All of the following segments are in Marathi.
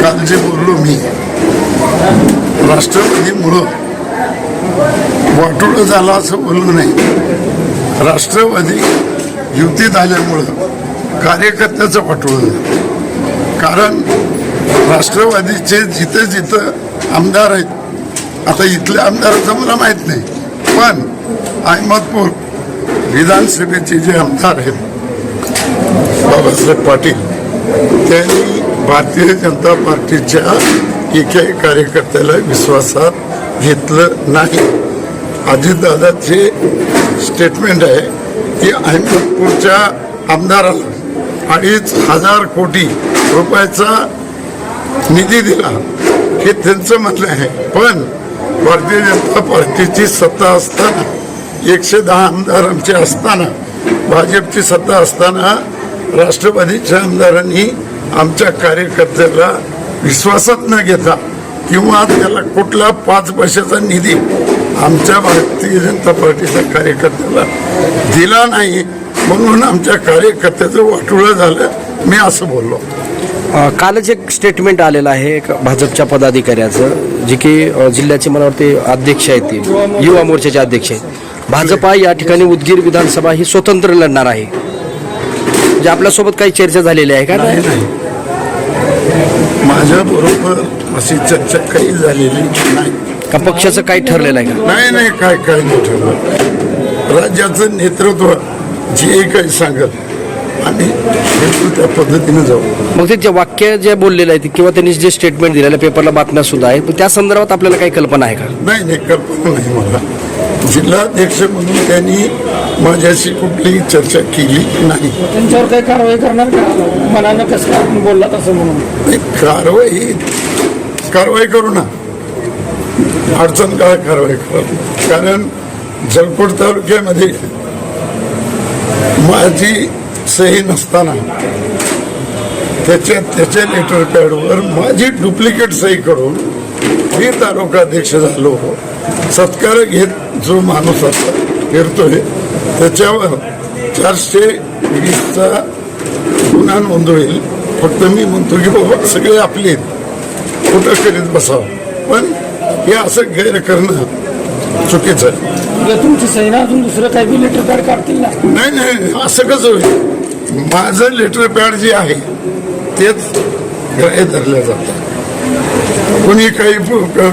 काल जे बोललो मी. राष्ट्रवादीमुळं वाटोळं झालं असं बोललो नाही. राष्ट्रवादी युतीत आल्यामुळं कार्यकर्त्याचं वाटोळं झालं. कारण राष्ट्रवादीचे जिथं जिथं आमदार आहेत आता इथल्या आमदाराचं मला माहीत नाही. पण अहमदपूर विधानसभेचे जे आमदार आहेत बाबासाहेब पाटील त्यांनी भारतीय जनता पार्टीच्या एकाही कार्यकर्त्याला विश्वासात घेतलं नाही. अजितदादाचे स्टेटमेंट आहे की अहमदपूरच्या आमदाराला अडीच हजार कोटी रुपयाचा निधी दिला. हे त्यांचं म्हणणं आहे. पण भारतीय जनता पार्टीची सत्ता असताना एकशे दहा आमदार आमचे असताना भाजपची सत्ता असताना राष्ट्रवादीच्या आमदारांनी आमच्या कार्यकर्त्याला विश्वासात न घेता किंवा त्याला कुठला पाच पैशाचा निधी आमच्या भारतीय जनता पार्टीच्या कार्यकर्त्याला दिला नाही म्हणून आमच्या कार्यकर्त्याचं वाटोळं झालं मी असं बोललो. कालच एक स्टेटमेंट आलेलं आहे एक भाजपच्या पदाधिकाऱ्याचं जे की जिल्ह्याचे मला वाटते अध्यक्ष आहेत ते युवा मोर्चाचे अध्यक्ष आहेत. भाजपा या ठिकाणी उदगीर विधानसभा ही स्वतंत्र लढणार आहे. म्हणजे आपल्यासोबत काही चर्चा झालेली आहे का? नाही. नाही माझ्या बरोबर अशी चर्चा काही झालेली नाही. का पक्षाचं काही ठरलेलं आहे का? नाही नाही काय काय नाही ठरलं. राज्याचं नेतृत्व जे काही सांगत आम्ही त्या पद्धतीने जाऊ. मग ते जे वाक्य जे बोललेलं आहे ते किंवा त्यांनी जे स्टेटमेंट दिलेलं पेपरला बातम्या सुद्धा आहेत पण त्या संदर्भात आपल्याला काही कल्पना आहे का? नाही नाही कल्पना नाही मला. जिल्हाध्यक्ष म्हणून त्यांनी माझ्याशी कुठलीही चर्चा केली नाही. त्यांच्यावर काही कारवाई करणार का? मनानं कसं काय आपण बोललात असं म्हणून? नाही, कारवाई कारवाई करू ना. अडचण काय कारवाई करा? कारण जळकोट तालुक्यामध्ये माझी सही नसताना त्याच्या त्याच्या लेटर पॅडवर माझी डुप्लिकेट सही करून मी तालुकाध्यक्ष झालो. सत्कार घेत जो माणूस आता फिरतोय त्याच्यावर चारशे वीसचा गुन्हा नोंद होईल फक्त मी म्हणतो की बाबा सगळे आपले. कुठं करीत बसावं? पण हे असं गैर करणं चुकीचं आहे. उद्या तुमची सैना अजून दुसरं काही बी लेटर पॅड काढतील ना? नाही नाही असं कसं होईल. माझं लेटर पॅड जे आहे तेच ग्राह्य धरलं जातं कोणी काही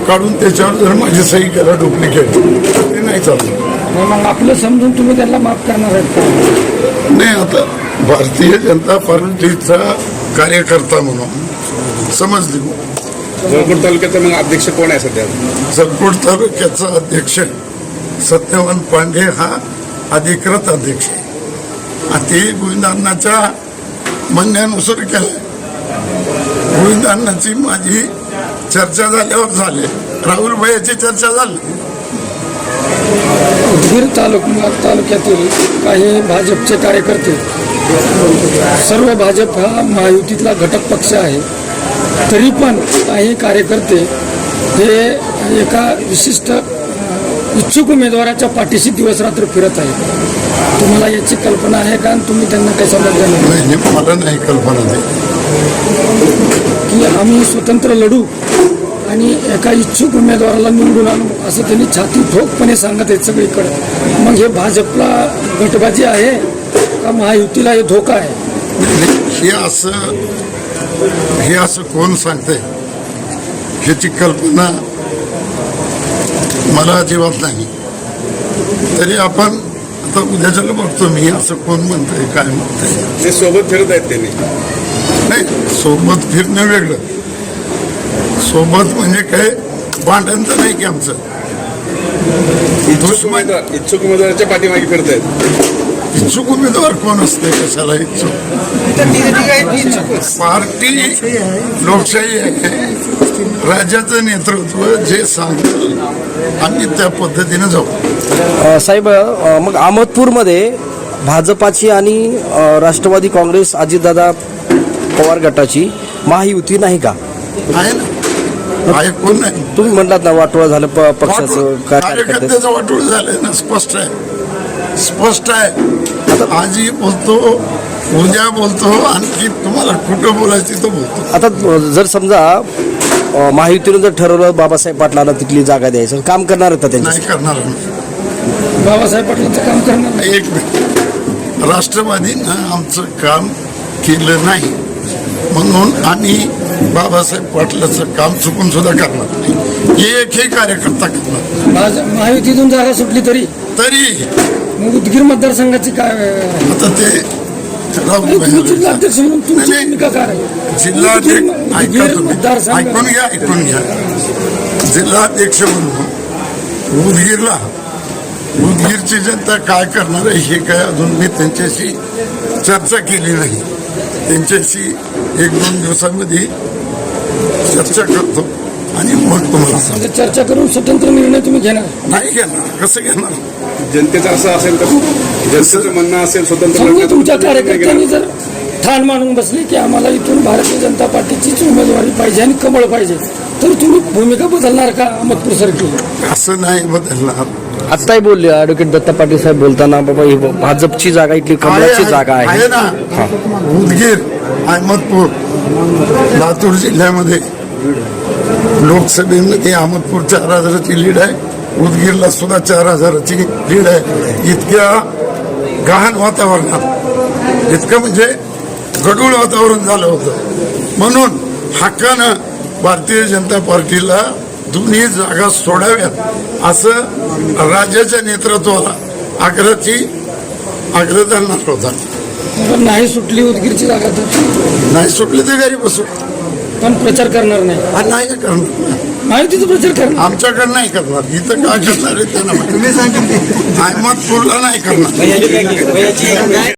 काढून त्याच्यावर जर माझी सही केला डुप्लिकेट ते नाही चाललं आणि मग आपलं समजून तुम्ही त्यांना माफ करणार आहेत का? नाही आता भारतीय जनता पार्टीचा कार्यकर्ता म्हणून समजली. जळकोट तालुक्याचा मग अध्यक्ष कोण आहे सध्या? जळकोट तालुक्याचा अध्यक्ष सत्यवान पांडे हा अधिकृत अध्यक्ष. ते गोविंदांनाच्या म्हणण्यानुसार केलं. गोविंदांनाची माझी चर्चा झाल्यावर झाली. राहुल भैयाची चर्चा झाली. उदगीर तालुका तालुक्यातील काही भाजपचे कार्यकर्ते सर्व भाजप हा महायुतीतला घटक पक्ष आहे. तरी पण काही कार्यकर्ते हे एका विशिष्ट इच्छुक उमेदवाराच्या पाठीशी दिवसरात्र फिरत आहेत. तुम्हाला याची कल्पना आहे का? आणि तुम्ही त्यांना काही समजलं नाही, मला नाही कल्पना नाही की आम्ही स्वतंत्र लढू आणि एका इच्छुक उमेदवाराला निवडून आणू असं त्यांनी छाती ठोकपणे सांगत आहेत सगळीकडे. मग हे भाजपला गटबाजी आहे का महायुतीला हे धोका आहे? नाही, हे असं हे असं कोण सांगते ह्याची कल्पना मला अजिबात नाही. तरी आपण आता उद्याच्याला बघतो मी असं कोण म्हणतंय काय म्हणतंय. सोबत फिरत आहेत त्यांनी. नाही सोबत फिरणं वेगळं. सोबत म्हणजे काय भांडण तर नाही की आमचं. इच्छुक उमेदवार इच्छुक उमेदवाराच्या पाठीमागे फिरत आहेत इच्छुक उमेदवार कोण असते? कशाला इच्छुक? पार्टी लोकशाही आहे. राज्याचं नेतृत्व जे सांगतील आम्ही त्या पद्धतीने जाऊ. साहेब मग अहमदपूरमध्ये भाजपाची आणि राष्ट्रवादी काँग्रेस अजितदादा पवार गटाची महायुती नाही का? आहे ना. आहे कोण नाही. तुम्ही म्हणलात ना वाटोळा झालं प- पक्षाचं वाटोळं- काय कार्यकर्ते कार्यकर्त्याचं वाटोळ झालंय ना स्पष्ट आहे. स्पष्ट आहे. आता आजही बोलतो उद्या बोलतो आणखी तुम्हाला कुठं बोलायची तो बोलतो. आता जर समजा अ, महायुतीनं जर ठरवलं बाबासाहेब पाटलांना तिथली जागा द्यायचं काम करणार त्यांच्या नाही करणार आम्ही. बाबासाहेब पाटलांचं काम करणार नाही. एक मिनिट. राष्ट्रवादीनं आमचं काम केलं नाही. म्हणून आम्ही बाबासाहेब पाटलाचं काम चुकून सुद्धा करणार नाही. एकही कार्यकर्ता करणार भाज- महायुतीतून जागा सुटली तरी? तरी. मग उदगीर मतदारसंघाची काय आता ते राहू नाही, तुम्ही दे. जिल्हाध्यक्ष म्हणून तुमची भूमिका काय? आहे? जिल्हाध्यक्ष ऐका उदगीर तुम्ही. मतदारसंघ ऐकून घ्या ऐकून घ्या. जिल्हाध्यक्ष म्हणून उदगीरला उदगीरची जनता काय करणार आहे हे काय अजून मी त्यांच्याशी चर्चा केली नाही. त्यांच्याशी एक दोन दिवसामध्ये चर्चा करतो आणि मग तुम्हाला सांगतो. म्हणजे चर्चा करून स्वतंत्र निर्णय तुम्ही घेणार? नाही घेणार. कसं घेणार? जनतेचं असं असेल तर जनतेचं म्हणणं असेल स्वतंत्र समजा तुमच्या कार्यकर्त्यांनी. जर ठाण मानून बसले की आम्हाला इथून भारतीय जनता पार्टीचीच उमेदवारी पाहिजे आणि कमळ पाहिजे तर तुम्ही भूमिका बदलणार का अहमदपूर सारखी असं नाही बदलणार. आत्ताही बोलले ॲडव्होकेट दत्ता पाटील साहेब बोलताना बाबा ही भाजपची जागा इथली कमळाची जागा आहे. आहे ना. उदगीर अहमदपूर लातूर जिल्ह्यामध्ये लोकसभेमध्ये अहमदपूर चार हजाराची लीड आहे. उदगीरला सुद्धा चार हजाराची लीड आहे. इतक्या गहन वातावरणात इतकं म्हणजे गडूळ वातावरण झालं होतं. म्हणून हक्कानं भारतीय जनता पार्टीला दोन्ही जागा सोडाव्यात असं राज्याच्या नेतृत्वाला आग्रहाची आग्रह धरणार होता. पण नाही सुटली उदगीरची जागा तर? नाही सुटले तर घरी बसू. पण प्रचार करणार नाही. हा, नाही करणार. माहितीचा प्रचार करणार? आमच्याकडे नाही करणार. इथं काय करणार आहे त्यांना माहिती. अहमदपूरला नाही करणार.